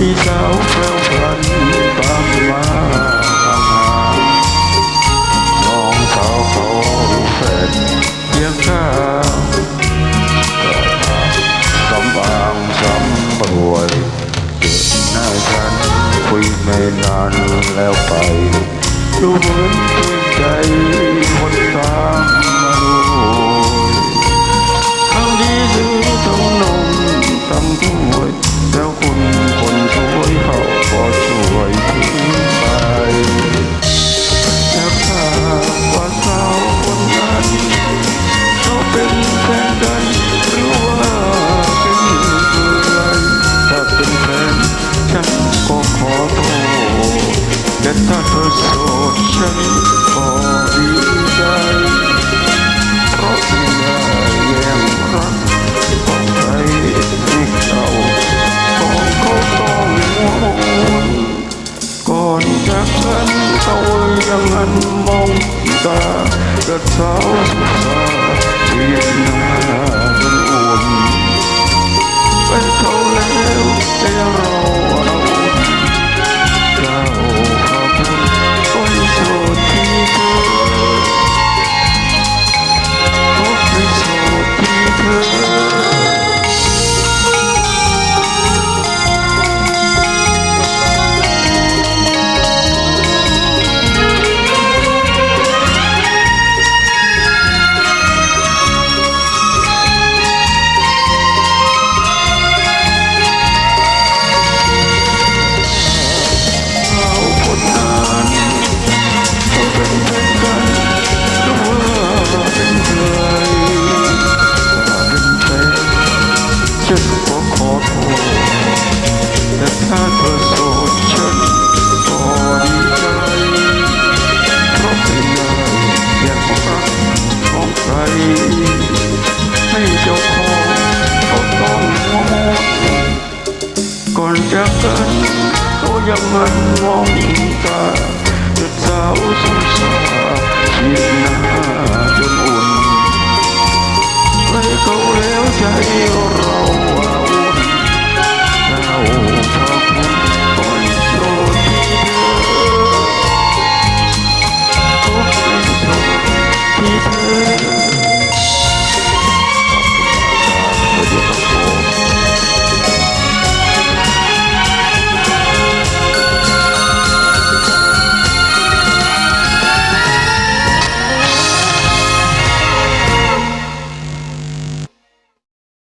ที่เจ้าแปาพลันตามมาทำมหาน้องสาวเขาแฟนเยี่ยงข้าสำบางสำรวยเกิดหน้าฉันคุยไม่นานแล้วไป jangan mau kita ketawa Indah ให้เจ้าของเขาต้องหวมดก่อนจะกกันเขายังมันมองตาจุดสาวสงสารชีวิตหน้าจนอุ่นเลยเขาแล้วใจ